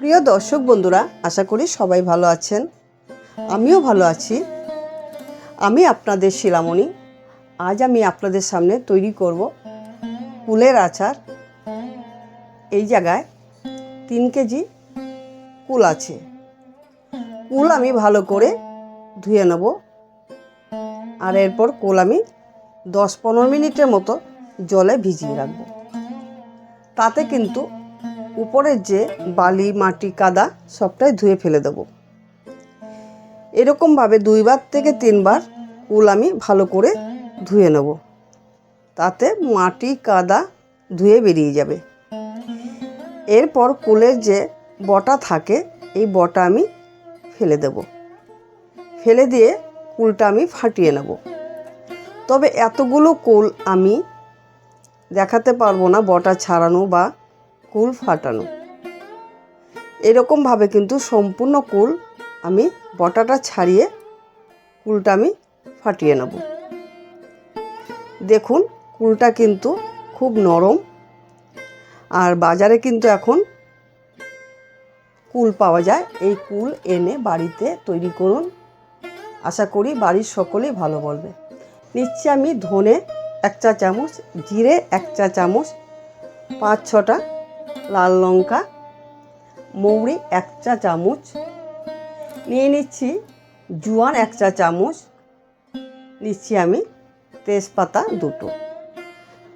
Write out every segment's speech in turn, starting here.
প্রিয় দর্শক বন্ধুরা, আশা করি সবাই ভালো আছেন। আমিও ভালো আছি। আমি আপনাদের শিলামণি। আজ আমি আপনাদের সামনে তৈরি করব কুলের আচার। এই জায়গায় তিন কেজি কুল আছে। কুল আমি ভালো করে ধুয়ে নেব। আর এরপর কুল আমি দশ পনেরো মিনিটের মতো জলে ভিজিয়ে রাখব। তাতে কিন্তু উপরের যে বালি, মাটি, কাদা সবটাই ধুয়ে ফেলে দেবো। এরকমভাবে দুইবার থেকে তিনবার কুল আমি ভালো করে ধুয়ে নেব। তাতে মাটি, কাদা ধুয়ে বেরিয়ে যাবে। এরপর কুলের যে বটা থাকে, এই বটা আমি ফেলে দেব। ফেলে দিয়ে কুলটা আমি ফাটিয়ে নেব। তবে এতগুলো কুল আমি দেখাতে পারব না বটা ছাড়ানো বা কুল ফাটানো। এরকমভাবে কিন্তু সম্পূর্ণ কুল আমি বটাটা ছাড়িয়ে কুলটা আমি ফাটিয়ে নেব। দেখুন, কুলটা কিন্তু খুব নরম। আর বাজারে কিন্তু এখন কুল পাওয়া যায়। এই কুল এনে বাড়িতে তৈরি করুন। আশা করি বাড়ির সকলেই ভালো বলবে। নিচ্ছে আমি ধনে এক চা চামচ, জিরে এক চা চামচ, পাঁচ ছটা লাল লঙ্কা, মৌরি এক চা চামচ, নিয়ে নিচ্ছি জোয়ান এক চা চামচ, নিচ্ছি আমি তেজপাতা দুটো,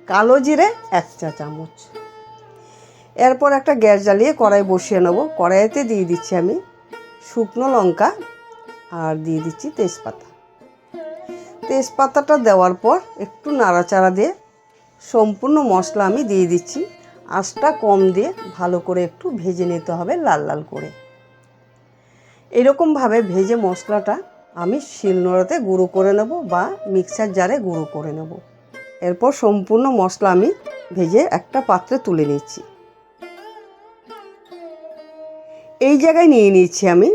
কালো জিরে এক চা চামচ। এরপর একটা গ্যাস জ্বালিয়ে কড়াই বসিয়ে নেব। কড়াইতে দিয়ে দিচ্ছি আমি শুকনো লঙ্কা আর দিয়ে দিচ্ছি তেজপাতা। তেজপাতাটা দেওয়ার পর একটু নাড়াচাড়া দিয়ে সম্পূর্ণ মশলা আমি দিয়ে দিচ্ছি। আঁচটা কম দিয়ে ভালো করে একটু ভেজে নিতে হবে লাল লাল করে। এরকমভাবে ভেজে মশলাটা আমি শিলনোড়াতে গুঁড়ো করে নেব বা মিক্সার জারে গুঁড়ো করে নেব। এরপর সম্পূর্ণ মশলা আমি ভেজে একটা পাত্রে তুলে নিচ্ছি। এই জায়গায় নিয়ে নিচ্ছি আমি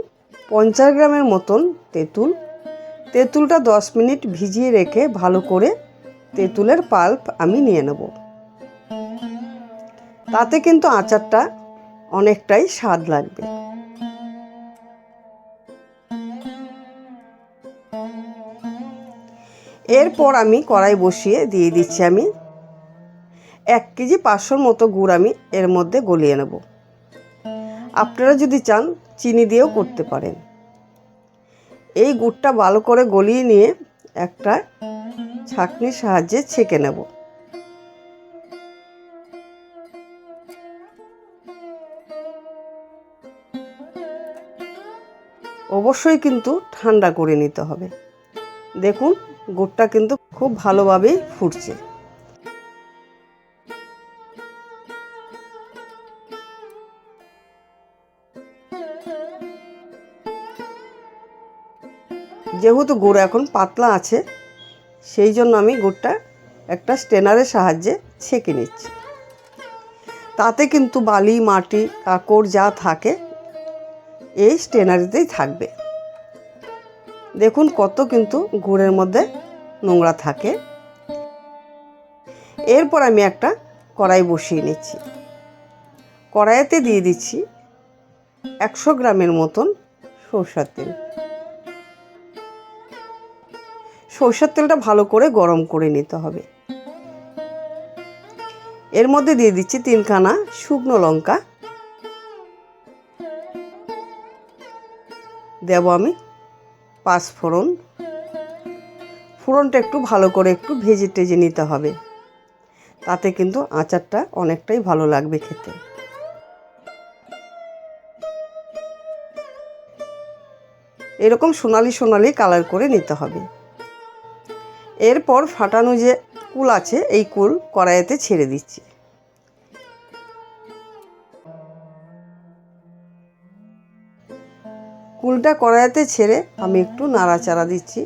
পঞ্চাশ গ্রামের মতন তেঁতুল। তেঁতুলটা দশ মিনিট ভিজিয়ে রেখে ভালো করে তেঁতুলের পাল্প আমি নিয়ে নেব। তাতে কিন্তু আচারটা অনেকটাই স্বাদ লাগবে। এরপর আমি কড়াই বসিয়ে দিয়ে দিচ্ছি আমি এক কেজি পাঁচশোর মতো গুড় আমি এর মধ্যে গলিয়ে নেব। আপনারা যদি চান, চিনি দিয়েও করতে পারেন। এই গুড়টা ভালো করে গলিয়ে নিয়ে একটা ছাঁকনির সাহায্যে ছেঁকে নেব। অবশ্যই কিন্তু ঠান্ডা করে নিতে হবে। দেখুন, গুড়টা কিন্তু খুব ভালোভাবেই ফুটছে। যেহেতু গুড় এখন পাতলা আছে, সেই জন্য আমি গুড়টা একটা স্টেনারের সাহায্যে ছেঁকে নিচ্ছি। তাতে কিন্তু বালি, মাটি, কাকড় যা থাকে এই স্টেনারিতেই থাকবে। দেখুন কত কিন্তু গুড়ের মধ্যে নোংরা থাকে। এরপর আমি একটা কড়াই বসিয়ে নিচ্ছি। কড়াইতে দিয়ে দিচ্ছি একশো গ্রামের মতন সরষার তেল। সরষের তেলটা ভালো করে গরম করে নিতে হবে। এর মধ্যে দিয়ে দিচ্ছি তিনখানা শুকনো লঙ্কা দেব আমি পাঁচ ফোড়ন। ফোড়নটা একটু ভালো করে একটু ভেজে টেজে নিতে হবে। তাতে কিন্তু আচারটা অনেকটাই ভালো লাগবে খেতে। এরকম সোনালি সোনালি কালার করে নিতে হবে। এরপর ফাটানো যে কুল আছে, এই কুল কড়াইতে ছেড়ে দিচ্ছি। কুলটা কড়াইতে ছেড়ে আমি একটু নাড়াচাড়া দিচ্ছি।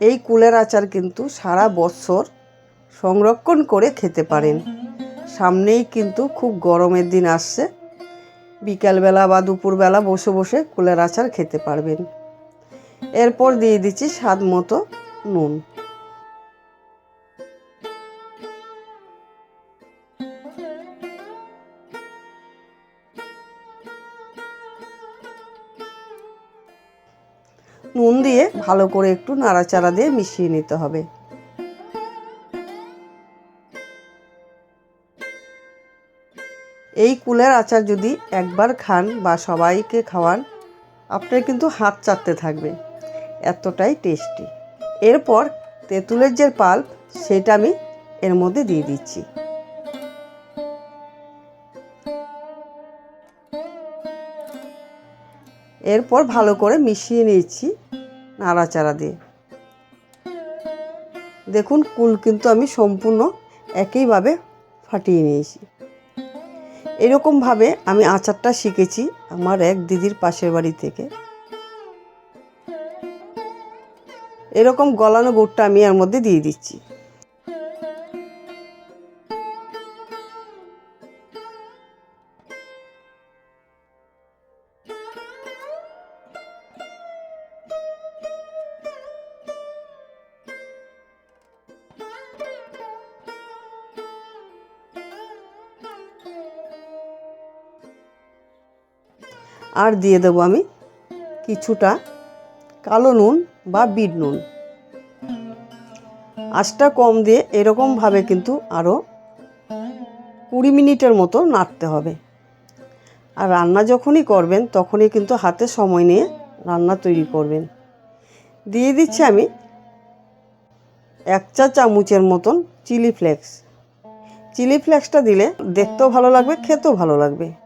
এই কুলের আচার কিন্তু সারা বছর সংরক্ষণ করে খেতে পারেন। সামনেই কিন্তু খুব গরমের দিন আসছে। বিকালবেলা বা দুপুরবেলা বসে বসে কুলের আচার খেতে পারবেন। এরপর দিয়ে দিচ্ছি স্বাদ মতো নুন। ভালো করে একটু নাড়াচাড়া দিয়ে মিশিয়ে নিতে হবে। এই কুলের আচার যদি একবার খান বা সবাইকে খাওয়ান, আপনার কিন্তু হাত চাটতে থাকবে। এতটাই টেস্টি। এরপর তেঁতুলের যে পাল্প, সেটা আমি এর মধ্যে দিয়ে দিচ্ছি। এরপর ভালো করে মিশিয়ে নিচ্ছি নাড়াচাড়া দিয়ে। দেখুন, কুল কিন্তু আমি সম্পূর্ণ একইভাবে ফাটিয়ে নিয়েছি। এরকমভাবে আমি আচারটা শিখেছি আমার এক দিদির পাশের বাড়ি থেকে। এরকম গলানো গুড়টা আমি এর মধ্যে দিয়ে দিচ্ছি। আর দিয়ে দেবো আমি কিছুটা কালো নুন বা বিট নুন। আঁচটা কম দিয়ে এরকমভাবে কিন্তু আরও কুড়ি মিনিটের মতো নাড়তে হবে। আর রান্না যখনই করবেন, তখনই কিন্তু হাতে সময় নিয়ে রান্না তৈরি করবেন। দিয়ে দিচ্ছি আমি এক চা চামচের মতন চিলি ফ্লেক্স। চিলি ফ্লেক্সটা দিলে দেখতেও ভালো লাগবে, খেতেও ভালো লাগবে।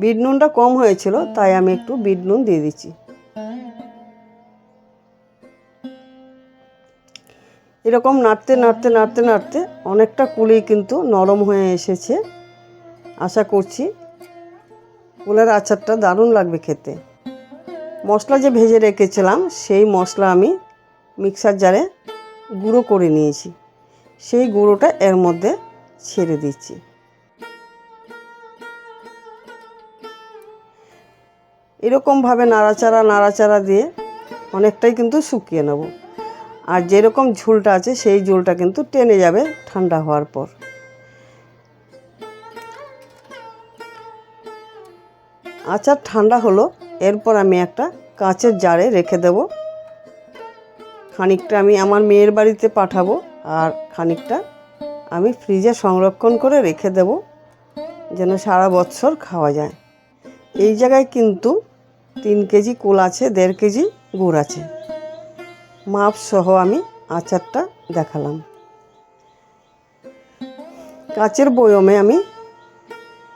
বিট নুনটা কম হয়েছিল তাই আমি একটু বিট নুন দিয়ে দিচ্ছি। এরকম নাড়তে নাড়তে নাড়তে নাড়তে অনেকটা কুলি কিন্তু নরম হয়ে এসেছে আশা করছি কুলের আচারটা দারুণ লাগবে খেতে। মশলা যে ভেজে রেখেছিলাম সেই মশলা আমি মিক্সার জারে গুঁড়ো করে নিয়েছি। সেই গুঁড়োটা এর মধ্যে ছেড়ে দিচ্ছি। এরকমভাবে নাড়াচাড়া নাড়াচাড়া দিয়ে অনেকটাই কিন্তু শুকিয়ে নেব। আর যেরকম ঝুলটা আছে, সেই ঝুলটা কিন্তু টেনে যাবে ঠান্ডা হওয়ার পর। আচার ঠান্ডা হলো, এরপর আমি একটা কাঁচের জারে রেখে দেব। খানিকটা আমি আমার মেয়ের বাড়িতে পাঠাবো আর খানিকটা আমি ফ্রিজে সংরক্ষণ করে রেখে দেব, যেন সারা বছর খাওয়া যায়। এই জায়গায় কিন্তু তিন কেজি কুল আছে, দেড় কেজি গুড় আছে। মাপ সহ আমি আচারটা দেখালাম। কাচের বয়মে আমি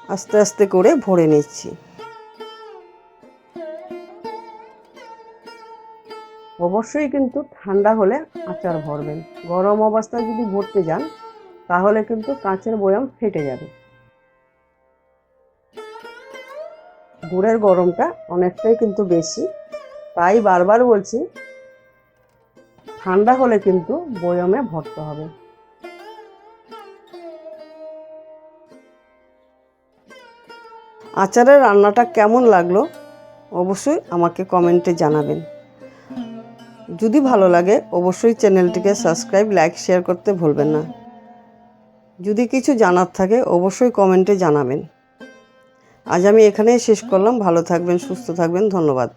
আস্তে আস্তে করে ভরে নিচ্ছি। অবশ্যই কিন্তু ঠান্ডা হলে আচার ভরবেন। গরম অবস্থায় যদি ভরতে যান, তাহলে কিন্তু কাঁচের বয়াম ফেটে যাবে। গুড়ের গরমটা অনেকটাই কিন্তু বেশি। তাই বারবার বলছি, ঠান্ডা হলে কিন্তু বয়মে ভরতে হবে। আচারের রান্নাটা কেমন লাগল অবশ্যই আমাকে কমেন্টে জানাবেন। যদি ভালো লাগে অবশ্যই চ্যানেলটিকে সাবস্ক্রাইব, লাইক, শেয়ার করতে ভুলবেন না। যদি কিছু জানার থাকে অবশ্যই কমেন্টে জানাবেন। আজ আমি এখানেই শেষ করলাম। ভালো থাকবেন সুস্থ থাকবেন। ধন্যবাদ।